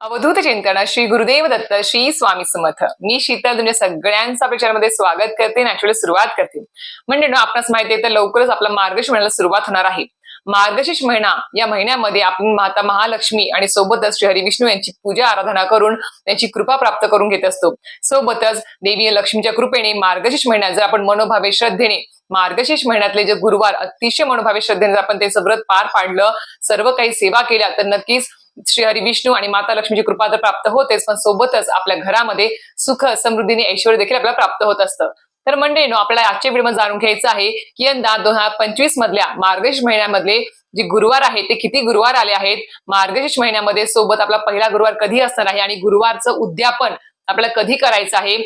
अवधूत चिंतन श्री गुरुदेव दत्त श्री स्वामी समर्थ. मी शीतल तुमच्या सगळ्यांचा आपल्या स्वागत करते नॅचरली सुरुवात करते. म्हणजे ना आपणास माहिती आहे तर लवकरच आपला मार्गशीर्ष महिन्याला सुरुवात होणार आहे. मार्गशीर्ष महिना या महिन्यामध्ये आपण माता महालक्ष्मी आणि सोबतच श्री विष्णू यांची पूजा आराधना करून त्यांची कृपा प्राप्त करून घेत असतो. सोबतच देवी लक्ष्मीच्या कृपेने मार्गशीर्ष महिन्यात जर आपण मनोभावे श्रद्धेने मार्गशीर्ष महिन्यातले जे गुरुवार अतिशय मनोभावे श्रद्धेने जर आपण त्यांचं व्रत पार पाडलं सर्व काही सेवा केल्या तर नक्कीच श्री हरी विष्णू आणि माता लक्ष्मीची कृपा तर प्राप्त होतेच पण सोबतच आपल्या घरामध्ये सुख समृद्धीने ऐश्वर देखील आपल्याला प्राप्त होत असतं. तर मंडळीनो आपल्याला आजच्या व्हिडिओमध्ये जाणून घ्यायचं आहे की यंदा दोन हजार पंचवीस मधल्या मार्गशीर्ष महिन्यामधले जे गुरुवार आहेत ते किती गुरुवार आले आहेत? मार्गशीर्ष महिन्यामध्ये सोबत आपला पहिला गुरुवार कधी असणार आहे? आणि गुरुवारचं उद्यापन आपल्याला कधी करायचं आहे?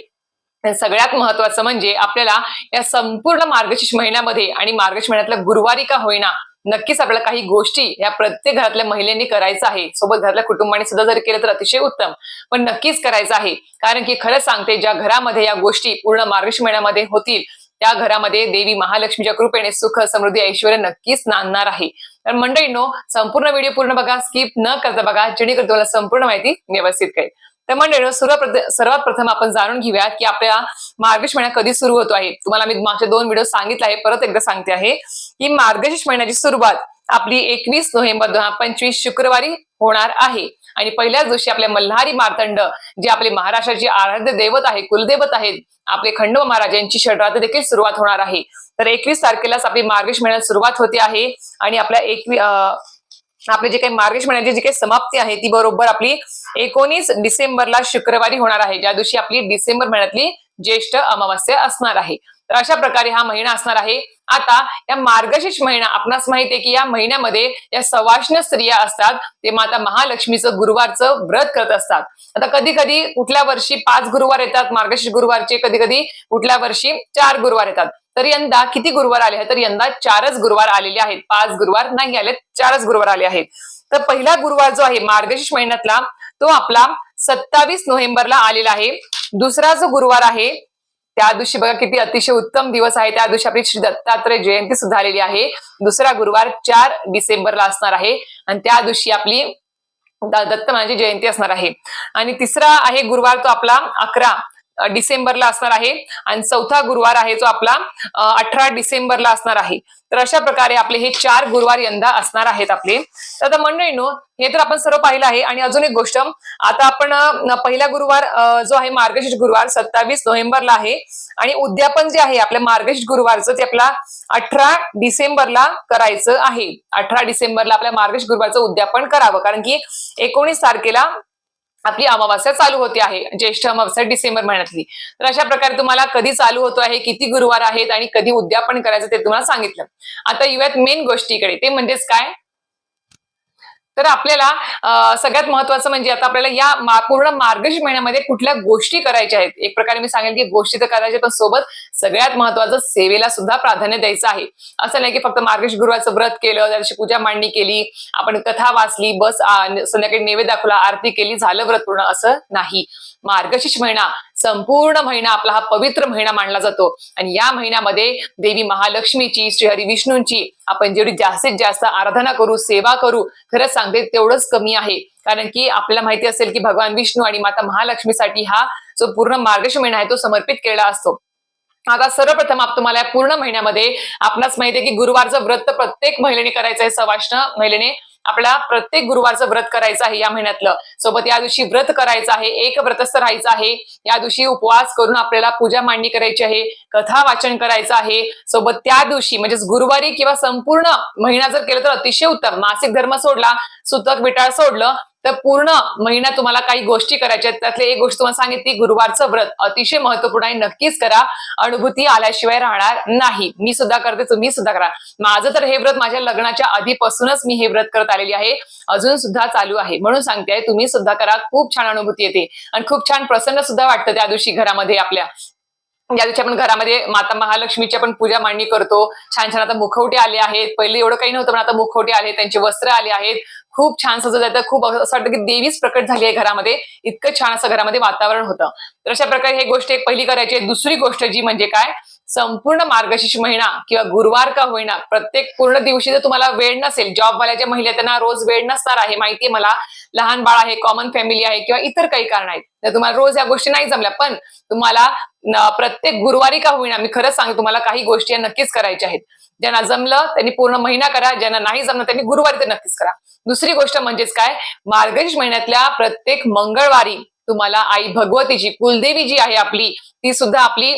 सगळ्यात महत्वाचं म्हणजे आपल्याला या संपूर्ण मार्गशीर्ष महिन्यामध्ये आणि मार्गशीर्ष महिन्यातल्या गुरुवारी का होईना नक्कीच आपल्याला काही गोष्टी या प्रत्येक घरातल्या महिलेने करायचं आहे. सोबत घरातल्या कुटुंबाने सुद्धा जर केलं तर अतिशय उत्तम. पण नक्कीच करायचं आहे. कारण की खरंच सांगते ज्या घरामध्ये या गोष्टी पूर्ण मार्गश महिन्यामध्ये होतील त्या घरामध्ये देवी महालक्ष्मीच्या कृपेने सुख समृद्धी ऐश्वर नक्कीच नांदणार आहे. तर मंडळींनो संपूर्ण व्हिडिओ पूर्ण बघा स्किप न करता बघा जेणेकरून तुम्हाला संपूर्ण माहिती व्यवस्थित कळेल. तर मंडळी सर्वात प्रथम आपण जाणून घेऊया की आपल्या मार्गशीर्ष महिना कधी सुरू होतो आहे. तुम्हाला मी मागच्या दोन व्हिडिओ सांगितले आहे परत एकदा सांगते आहे की मार्गशीर्ष महिन्याची सुरुवात आपली एकवीस नोव्हेंबर दोन हजार पंचवीस शुक्रवारी होणार आहे. आणि पहिल्याच दिवशी आपले मल्हारी मार्तंड जे आपले महाराष्ट्राचे आराध्य दैवत आहे कुलदैवत आहेत आपले खंडोबा महाराज यांची षडरात्र देखील सुरुवात होणार आहे. तर एकवीस तारखेलाच आपली मार्गशीर्ष महिन्यात सुरुवात होते आहे. आणि आपल्या एकवी आपले जे काही मार्गेश महिन्याची म्हणजे जी काही समाप्ती आहे ती बरोबर आपली एकोणीस डिसेंबरला शुक्रवारी होणार आहे. ज्या दिवशी आपली डिसेंबर महिन्यातली ज्येष्ठ अमावस्या असणार आहे. तर अशा प्रकारे हा महिना असणार आहे. आता या मार्गशीर्ष महिना आपणास माहिती आहे की या महिन्यामध्ये या सवाष्ण स्त्रिया असतात. ते माता महालक्ष्मीचं गुरुवारचं व्रत करत असतात. आता कधी कधी कुठल्या वर्षी पाच गुरुवार येतात मार्गशीर्ष गुरुवारचे कधी कधी कुठल्या वर्षी चार गुरुवार येतात. तर यंदा किती गुरुवार आले आहेत? तर यंदा चारच गुरुवार आलेले आहेत. पाच गुरुवार नाही आले चारच गुरुवार आले आहेत. तर पहिला गुरुवार जो आहे मार्गशीर्ष महिन्यातला तो आपला सत्तावीस नोव्हेंबरला आलेला आहे. दुसरा जो गुरुवार आहे त्या दिवशी बघा किती अतिशय उत्तम दिवस आहे. त्या दिवशी आपली श्री दत्तात्रय जयंती सुद्धा आलेली आहे. दुसरा गुरुवार चार डिसेंबरला असणार आहे. आणि त्या दिवशी आपली दत्त महाराजांची जयंती असणार आहे. आणि तिसरा आहे गुरुवार तो आपला अकरा. डिसेंबरला असणार आहे. आणि चौथा गुरुवार आहे जो आपला अठरा डिसेंबरला असणार आहे. तर अशा प्रकारे आपले हे चार गुरुवार यंदा असणार आहेत आपले. तर आता मंडळीनो हे तर आपण सर्व पाहिलं आहे. आणि अजून एक गोष्ट आता आपण पहिला गुरुवार जो आहे मार्गशीर्ष गुरुवार सत्तावीस नोव्हेंबरला आहे. आणि उद्यापन जे आहे आपल्या मार्गशीर्ष गुरुवारचं ते आपला अठरा डिसेंबरला करायचं आहे. अठरा डिसेंबरला आपल्या मार्गशीर्ष गुरुवारचं उद्यापन करावं. कारण की एकोणीस तारखेला आपली अमावास्या चालू होते आहे ज्येष्ठ अमावास्या डिसेंबर महिन्यातली. तर अशा प्रकारे तुम्हाला कधी चालू होतो आहे किती गुरुवार आहेत आणि कधी उद्यापन करायचं ते तुम्हाला सांगितलं. आता येऊयात मेन गोष्टीकडे. ते म्हणजेच काय? तर आपल्याला सगळ्यात महत्वाचं म्हणजे आता आपल्याला या पूर्ण मार्गशीर्ष महिन्यामध्ये कुठल्या गोष्टी करायच्या आहेत? एक प्रकारे मी सांगेल की गोष्टी तर करायच्या पण सोबत सगळ्यात महत्वाचं सेवेला सुद्धा प्राधान्य द्यायचं आहे. असं नाही की फक्त मार्गशीर्ष गुरुवाचं व्रत केलं त्याची पूजा मांडणी केली आपण कथा वाचली बस संध्याकाळी नैवेद्य दाखवला आरती केली झालं व्रत पूर्ण असं नाही. मार्गशीर्ष महिना संपूर्ण महिना आपला हा पवित्र महिना मानला जातो. आणि या महिन्यामध्ये देवी महालक्ष्मीची श्री हरी विष्णूंची आपण जेवढी जास्तीत जास्त आराधना करू सेवा करू खरंच सांगते तेवढंच कमी आहे. कारण की आपल्याला माहिती असेल की भगवान विष्णू आणि माता महालक्ष्मीसाठी हा जो पूर्ण मार्गशीर्ष महिना आहे तो समर्पित केला असतो. आता सर्वप्रथम आप तुम्हाला या पूर्ण महिन्यामध्ये आपणास माहिती आहे की गुरुवारचं व्रत प्रत्येक महिलेने करायचं आहे सवाष्ण महिलेने आपला प्रत्येक गुरुवारचं व्रत करायचं आहे या महिन्यातलं. सोबत या दिवशी व्रत करायचं आहे एक व्रतस्थ राहायचं आहे. या दिवशी उपवास करून आपल्याला पूजा मांडणी करायची आहे कथा वाचन करायचं आहे. सोबत त्या दिवशी म्हणजेच गुरुवारी किंवा संपूर्ण महिना जर केलं तर अतिशय उत्तम. मासिक धर्म सोडला सुतक विटाळ सोडलं तर पूर्ण महिना तुम्हाला काही गोष्टी करायच्या त्यातली एक गोष्ट तुम्हाला सांगितली गुरुवारचं व्रत. अतिशय महत्त्वपूर्ण आहे. नक्कीच करा. अनुभूती आल्याशिवाय राहणार नाही. मी सुद्धा करते तुम्ही सुद्धा करा. माझं तर हे व्रत माझ्या लग्नाच्या आधीपासूनच मी हे व्रत करत आलेली आहे. अजून सुद्धा चालू आहे. म्हणून सांगते तुम्ही सुद्धा करा. खूप छान अनुभूती येते. आणि खूप छान प्रसन्न सुद्धा वाटतं त्या दिवशी घरामध्ये आपल्या. ज्या दिवशी आपण घरामध्ये माता महालक्ष्मीची आपण पूजा मांडणी करतो. छान छान आता मुखवटे आले आहेत. पहिले एवढं काही नव्हतं पण आता मुखवटे आले त्यांचे वस्त्र आले आहेत. खूप छान सजत जातं. खूप असं वाटतं की देवीच प्रकट झाली आहे घरामध्ये. इतकं छान असं घरामध्ये वातावरण होतं. तर अशा प्रकारे हे गोष्ट एक पहिली करायची आहे. दुसरी गोष्ट जी म्हणजे काय? संपूर्ण मार्गशीर्ष महिना किंवा गुरुवार का होईना प्रत्येक पूर्ण दिवशी जर तुम्हाला वेळ नसेल जॉबवाल्याच्या महिला त्यांना रोज वेळ नसणार आहे माहितीये मला. लहान बाळ आहे कॉमन फॅमिली आहे किंवा इतर काही कारण आहेत तर तुम्हाला रोज या गोष्टी नाही जमल्या. पण तुम्हाला प्रत्येक गुरुवारी का होईना मी खरंच सांगते तुम्हाला काही गोष्टी या नक्कीच करायच्या आहेत. ज्यांना जमलं त्यांनी पूर्ण महिना करा ज्यांना नाही जमलं त्यांनी गुरुवारी ते नक्कीच करा. दुसरी गोष्ट म्हणजेच काय? मार्गशीर्ष महिन्यातल्या प्रत्येक मंगळवारी तुम्हाला आई भगवतीची कुलदेवी जी आहे आपली ती सुद्धा आपली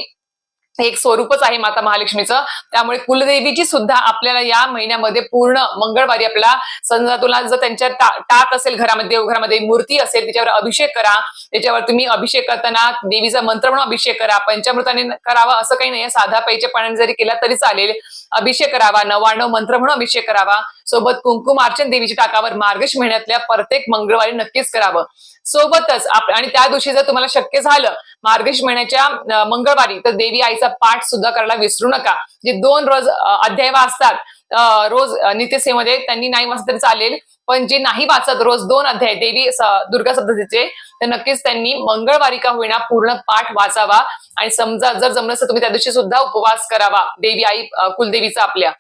एक स्वरूपच आहे माता महालक्ष्मीचं. त्यामुळे कुलदेवीची सुद्धा आपल्याला या महिन्यामध्ये पूर्ण मंगळवारी आपल्याला समजा तुला जर त्यांच्या टा- टाक असेल घरामध्ये देवघरामध्ये मूर्ती असेल त्याच्यावर अभिषेक करा. त्याच्यावर तुम्ही अभिषेक करताना देवीचा मंत्र म्हणून अभिषेक करा. पंचामृताने करावा असं काही नाही साधा पैच्या पाण्याने जरी केला तरी चालेल. अभिषेक करावा. नवाणव मंत्र म्हणून अभिषेक करावा. सोबत कुंकुमार्चन देवीच्या टाकावर मार्गश महिन्यातल्या प्रत्येक मंगळवारी नक्कीच करावं. सोबतच आणि त्या दिवशी जर तुम्हाला शक्य झालं मार्गश महिन्याच्या मंगळवारी तर देवी आईचा पाठ सुद्धा करायला विसरू नका. जे दोन रोज अध्याय वाचतात रोज नित्यसेमध्ये त्यांनी नाही वाचत तरी चालेल. पण जे नाही वाचत रोज दोन अध्याय देवी दुर्गा सप्ततीचे तर नक्कीच त्यांनी मंगळवारी का होईना पूर्ण पाठ वाचावा. आणि समजा जर जमलं तर तुम्ही त्या दिवशी सुद्धा उपवास करावा. देवी आई कुलदेवीचा आपल्या.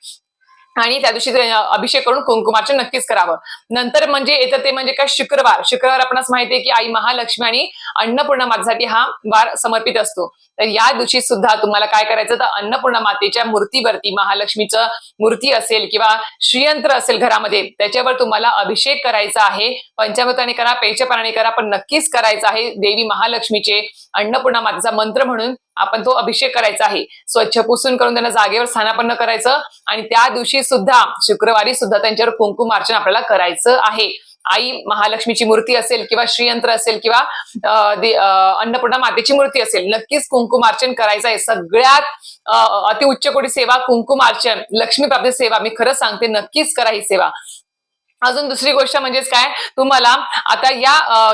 आणि त्या दिवशी अभिषेक करून कुंकुमार्चन नक्कीच करावं. नंतर म्हणजे येतं ते म्हणजे काय शुक्रवार. शुक्रवार आपणास माहिती आहे की आई महालक्ष्मी आणि अन्नपूर्णा मातेसाठी हा वार समर्पित असतो. तर या दिवशी सुद्धा तुम्हाला काय करायचं तर अन्नपूर्णा मातेच्या मूर्तीवरती महालक्ष्मीचं मूर्ती असेल किंवा श्रीयंत्र असेल घरामध्ये त्याच्यावर तुम्हाला अभिषेक करायचा आहे. पंचामृताने करा पेच्या करा पण नक्कीच करायचं आहे देवी महालक्ष्मीचे अन्नपूर्णा मातेचा मंत्र म्हणून. आपण तो अभिषेक करायचा आहे. स्वच्छ पुसून करून त्यांना जागेवर स्थानापन्न करायचं आणि त्या दिवशी सुद्धा शुक्रवारी सुद्धा त्यांच्यावर कुंकुमार्चन आपल्याला करायचं आहे. आई महालक्ष्मीची मूर्ती असेल किंवा श्रीयंत्र असेल किंवा अन्नपूर्णा मातेची मूर्ती असेल नक्कीच कुंकुमार्चन करायचं आहे. सगळ्यात अति अतिउच्च कोटी सेवा कुंकुमार्चन लक्ष्मी प्राप्ती सेवा मी खरंच सांगते नक्कीच करा ही सेवा. अजून दुसरी गोष्ट म्हणजेच काय? तुम्हाला आता या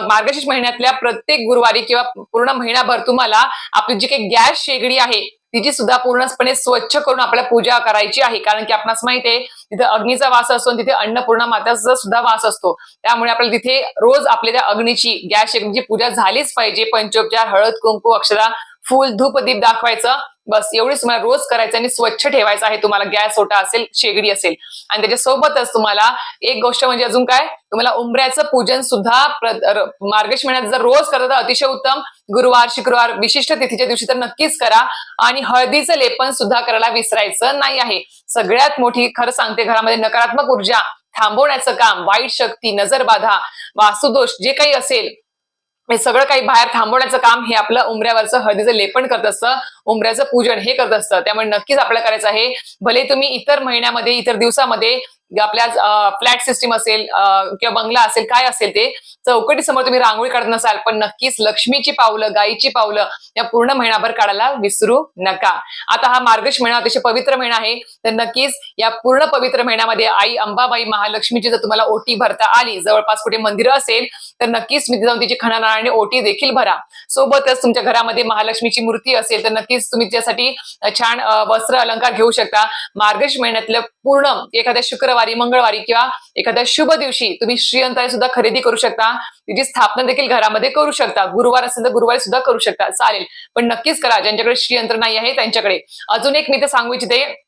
मार्गशीर्ष महिन्यातल्या प्रत्येक गुरुवारी किंवा पूर्ण महिनाभर तुम्हाला आपली जी काही गॅस शेगडी आहे तिची सुद्धा पूर्णपणे स्वच्छ करून आपल्याला पूजा करायची आहे. कारण की आपणास माहिती आहे तिथे अग्नीचा वास असतो आणि तिथे अन्नपूर्णा माताचा सुद्धा वास असतो. त्यामुळे आपल्याला तिथे रोज आपल्या त्या अग्नीची गॅस शेगडीची पूजा झालीच पाहिजे. पंचोपचार हळद कुंकू अक्षरा फुल धूप दीप दाखवायचं. बस एवढीच तुम्हाला रोज करायचं आणि स्वच्छ ठेवायचं आहे. तुम्हाला गॅस ओटा असेल शेगडी असेल. आणि त्याच्यासोबतच तुम्हाला एक गोष्ट म्हणजे अजून काय? तुम्हाला उंबऱ्याचं पूजन सुद्धा मार्गश महिन्यात जर रोज करता तर अतिशय उत्तम. गुरुवार शुक्रवार विशिष्ट तिथीच्या दिवशी तर नक्कीच करा. आणि हळदीचं लेपन सुद्धा करायला विसरायचं नाही आहे. सगळ्यात मोठी खरं सांगते घरामध्ये नकारात्मक ऊर्जा थांबवण्याचं काम वाईट शक्ती नजरबाधा वासुदोष जे काही असेल हे सगळं काही बाहेर थांबवण्याचं काम हे आपलं उमऱ्यावरचं हळदीचं लेपन करत असतं उमऱ्याचं पूजन हे करत असतं. त्यामुळे नक्कीच आपल्याला करायचं आहे. भले तुम्ही इतर महिन्यामध्ये इतर दिवसामध्ये आपल्या फ्लॅट सिस्टीम असेल अं, किंवा बंगला असेल काय असेल ते चौकटी समोर तुम्ही रांगोळी काढत नसाल पण नक्कीच लक्ष्मीची पावलं गायीची पावलं या पूर्ण महिनाभर काढायला विसरू नका. आता हा मार्गश महिना अतिशय पवित्र महिना आहे तर नक्कीच या पूर्ण पवित्र महिन्यामध्ये आई अंबाबाई महालक्ष्मीची जर तुम्हाला ओटी भरता आली जवळपास कुठे मंदिर असेल तर नक्कीच मी जाऊन तिची खणानारायणी ओटी देखील भरा. सोबतच तुमच्या घरामध्ये महालक्ष्मीची मूर्ती असेल तर नक्कीच तुम्ही त्यासाठी छान वस्त्र अलंकार घेऊ शकता. मार्गश महिन्यातलं पूर्ण एखाद्या शुक्रवार मंगळवारी किंवा एखाद्या शुभ दिवशी तुम्ही श्रीयंत्र सुद्धा खरेदी करू शकता. तिची स्थापना देखील घरामध्ये करू शकता. गुरुवार असेल तर गुरुवारी सुद्धा करू शकता. चालेल. पण नक्कीच करा. ज्यांच्याकडे श्रीयंत्र नाही आहे त्यांच्याकडे. अजून एक मी ते सांगू इच्छिते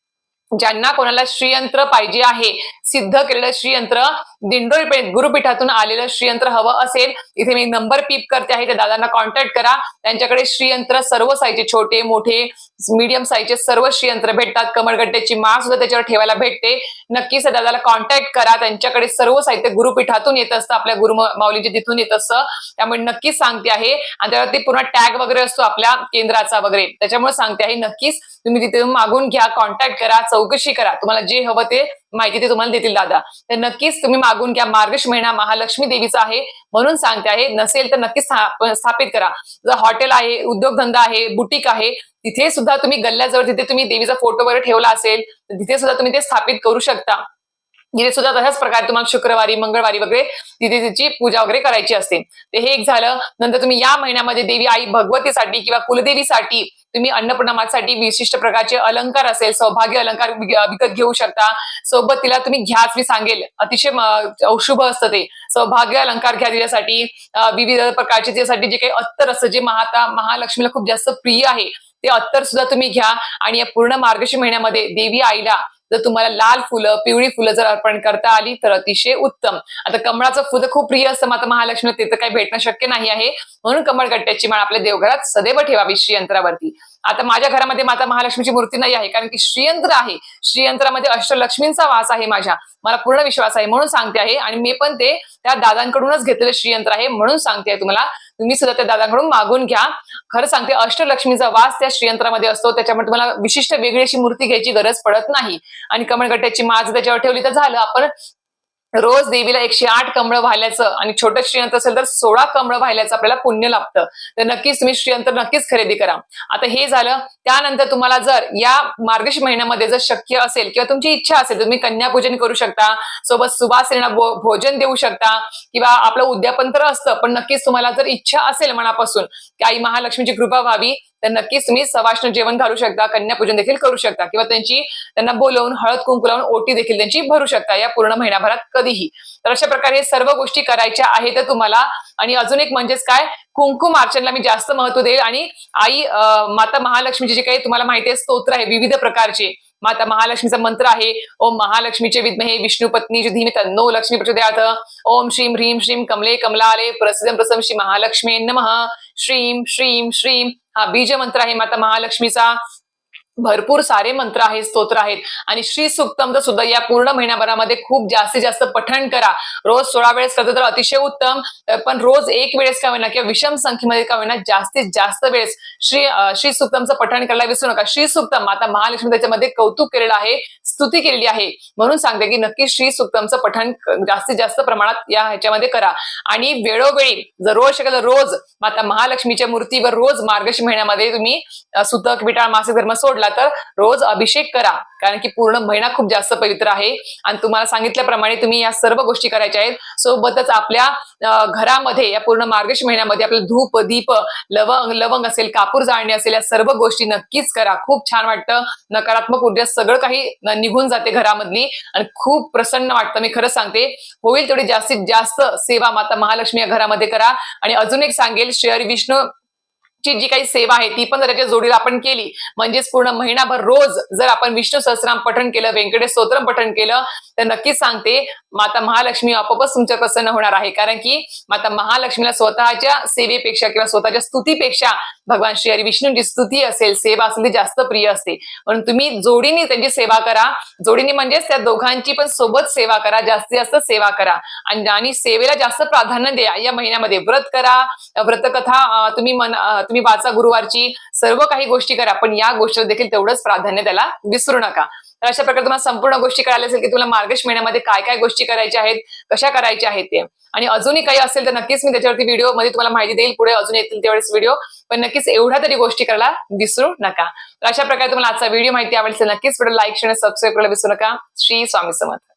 ज्यांना कोणाला श्रीयंत्र पाहिजे आहे सिद्ध केलेलं श्रीयंत्र दिंडोरी गुरुपीठातून आलेलं श्रीयंत्र हवं असेल इथे मी नंबर पीप करते आहे. त्या दादांना कॉन्टॅक्ट करा. त्यांच्याकडे श्रीयंत्र सर्व साईजचे छोटे मोठे मीडियम साईजचे सर्व श्रीयंत्र भेटतात. कमळगट्ट्याची माळ सुद्धा त्याच्यावर ठेवायला भेटते. नक्कीच त्या दादाला कॉन्टॅक्ट करा. त्यांच्याकडे सर्व साहित्य गुरुपीठातून येत असतं. आपल्या गुरु माऊलीचे तिथून येत असतं. त्यामुळे नक्कीच सांगते आहे. आणि त्यावरती पूर्ण टॅग वगैरे असतो आपल्या केंद्राचा वगैरे. त्याच्यामुळे सांगते आहे. नक्कीच तुम्ही तिथे मागून घ्या. कॉन्टॅक्ट करा. चौकशी करा. तुम्हाला जे हवं ते माहिती ते तुम्हाला देतील दादा. तर नक्कीच तुम्ही मागून घ्या. मार्गश महिना महालक्ष्मी देवीचा आहे म्हणून सांगते आहे. नसेल तर नक्कीच स्थापित करा. जर हॉटेल आहे उद्योगधंदा आहे बुटीक आहे तिथे सुद्धा तुम्ही गल्ल्याजवळ तिथे तुम्ही देवीचा फोटो वगैरे ठेवला असेल तर तिथे सुद्धा तुम्ही ते स्थापित करू शकता. तिथे सुद्धा तशाच प्रकारे तुम्हाला शुक्रवारी मंगळवारी वगैरे तिथे तिची पूजा वगैरे करायची असते. ते हे एक झालं. नंतर तुम्ही या महिन्यामध्ये देवी आई भगवतीसाठी किंवा कुलदेवीसाठी तुम्ही अन्नपूर्णामासाठी विशिष्ट प्रकारचे अलंकार असेल सौभाग्य अलंकार विकत घेऊ शकता. सोबत तिला तुम्ही घ्याच मी सांगेल. अतिशय म- शुभ असतं ते. सौभाग्य अलंकार घ्या तिच्यासाठी. विविध प्रकारचे तिच्यासाठी जे काही अत्तर असतं जे महाता महालक्ष्मीला खूप जास्त प्रिय आहे ते अत्तर सुद्धा तुम्ही घ्या. आणि या पूर्ण मार्गशी महिन्यामध्ये देवी आईला जर तुम्हाला लाल फुलं पिवळी फुलं जर अर्पण करता आली तर अतिशय उत्तम. आता कमळाचं फुलं खूप प्रिय असतं माता महालक्ष्मी ते तर काही भेटणं शक्य नाही आहे. म्हणून कमळगट्ट्याची माळ आपल्या देवघरात सदैव ठेवावी श्रीयंत्रावरती आता माझ्या घरामध्ये माता महालक्ष्मीची मूर्ती नाही आहे कारण की श्रीयंत्र आहे. श्रीयंत्रामध्ये अष्टलक्ष्मींचा वास आहे माझ्या. मला पूर्ण विश्वास आहे म्हणून सांगते आहे. आणि मी पण ते त्या दादांकडूनच घेतलेलं श्रीयंत्र आहे म्हणून सांगते आहे तुम्हाला. तुम्ही सुद्धा त्या दादांकडून मागून घ्या. खरं सांगते अष्टलक्ष्मीचा वास त्या श्रीयंत्रामध्ये असतो. त्याच्यामुळे तुम्हाला विशिष्ट वेगळी अशी मूर्ती घ्यायची गरज पडत नाही. आणि कमळगट्ट्याची माज त्याच्यावर ठेवली तर झालं. आपण रोज देवीला एकशे आठ कमळं व्हायचं आणि छोटं श्रीयंत्र असेल तर सोळा कमळं वाहिल्याचं आपल्याला पुण्य लाभतं. तर नक्कीच तुम्ही श्रीयंत्र नक्कीच खरेदी करा. आता हे झालं त्यानंतर तुम्हाला जर या मार्गश महिन्यामध्ये जर शक्य असेल किंवा तुमची इच्छा असेल तुम्ही कन्यापूजन करू शकता सोबत सुवासिनींना भोजन देऊ शकता किंवा आपलं उद्यापन तर असतं पण नक्कीच तुम्हाला जर इच्छा असेल मनापासून की आई महालक्ष्मीची कृपा व्हावी तर नक्कीच तुम्ही सवाष्ण जेवण घालू शकता कन्यापूजन देखील करू शकता किंवा त्यांची त्यांना बोलवून हळद कुंकू लावून ओटी देखील त्यांची भरू शकता या पूर्ण महिन्याभरात कधीही. तर अशा प्रकारे हे सर्व गोष्टी करायच्या आहेत तुम्हाला. आणि अजून एक म्हणजेच काय? कुंकुम अर्चनला मी जास्त महत्त्व देईल. आणि आई माता महालक्ष्मीचे जे काही तुम्हाला माहिती आहे स्तोत्र आहे विविध प्रकारचे. माता महालक्ष्मीचा मंत्र आहे ओम महालक्ष्मीचे विद्महे विष्णू पत्नी धीमे तन्नो लक्ष्मी प्रचोदयात ओम श्रीम ह्रीम श्रीम कमले कमलाले प्रसिद्ध प्रसम श्री महालक्ष्मी नमः. श्रीम श्रीम श्रीम हा बीज मंत्र आहे माता महालक्ष्मीचा. भरपूर सारे मंत्र आहेत स्तोत्र आहेत. आणि श्री सुक्तमचं सुद्धा या पूर्ण महिन्याभरामध्ये खूप जास्तीत जास्त पठण करा. रोज सोळा वेळेस करतो तर अतिशय उत्तम. पण रोज एक वेळेस का होईना किंवा विषम संख्येमध्ये का होईना जास्तीत जास्त वेळेस श्री श्री सुक्तमचं पठण करायला विसरू नका. श्री सुक्तम आता महालक्ष्मी त्याच्यामध्ये कौतुक केलेलं आहे स्तुती केलेली आहे. म्हणून सांगते की नक्की श्री सुक्तमचं पठण जास्तीत जास्त प्रमाणात या ह्याच्यामध्ये करा. आणि वेळोवेळी जर रोज शक्य रोज माता महालक्ष्मीच्या मूर्तीवर रोज मार्गशी महिन्यामध्ये तुम्ही सुतक विटाळ मासिक धर्म सोडला तर रोज अभिषेक करा. कारण की पूर्ण महिना खूप जास्त पवित्र आहे. आणि तुम्हाला सांगितल्याप्रमाणे तुम्ही या सर्व गोष्टी करायच्या आहेत. सोबतच आपल्या घरामध्ये या पूर्ण मार्गश महिन्यामध्ये आपलं धूप दीप लवंग लवंग असेल कापूर जाळणे असेल या सर्व गोष्टी नक्कीच करा. खूप छान वाटतं. नकारात्मक ऊर्जा सगळं काही निघून जाते घरामधली. आणि खूप प्रसन्न वाटतं. मी खरं सांगते होईल तेवढी जास्तीत जास्त सेवा माता महालक्ष्मी या घरामध्ये करा. आणि अजून एक सांगेल श्री हरी विष्णू ची जी काही सेवा आहे ती पण जर त्याच्या जोडीला आपण केली म्हणजेच पूर्ण महिनाभर रोज जर आपण विष्णू सहस्राम पठण केलं व्यंकटेश स्तोत्रम पठण केलं तर नक्कीच सांगते माता महालक्ष्मी आपोआपच तुमच्या प्रसन्न होणार आहे. कारण की माता महालक्ष्मीला स्वतःच्या सेवेपेक्षा किंवा स्वतःच्या स्तुतीपेक्षा भगवान श्री हरी विष्णूंची स्तुती असेल सेवा असेल ती जास्त प्रिय असते. म्हणून तुम्ही जोडीने त्यांची सेवा करा. जोडीने म्हणजेच त्या दोघांची पण सोबत सेवा करा. जास्तीत जास्त सेवा करा. आणि सेवेला जास्त प्राधान्य द्या या महिन्यामध्ये व्रत करा. व्रतकथा तुम्ही मन तुम्ही वाचा गुरुवारची. सर्व काही गोष्टी करा. पण या गोष्टीला देखील तेवढंच प्राधान्य त्याला विसरू नका. तर अशा प्रकारे तुम्हाला संपूर्ण गोष्टी कळाल्या असेल की तुला मार्गश महिन्यामध्ये काय काय गोष्टी करायच्या आहेत कशा करायच्या आहेत ते. आणि अजूनही काही असेल तर नक्कीच मी त्याच्यावरती व्हिडिओमध्ये तुम्हाला माहिती देईल. पुढे अजून येतील तेवढेच व्हिडिओ. पण नक्कीच एवढ्या तरी गोष्टी करायला विसरू नका. तर अशा प्रकारे तुम्हाला आजचा व्हिडिओ माहिती आवडेल नक्कीच व्हिडिओ लाईक शेअर सबस्क्राईब करायला विसरू नका. श्री स्वामी समर्थ.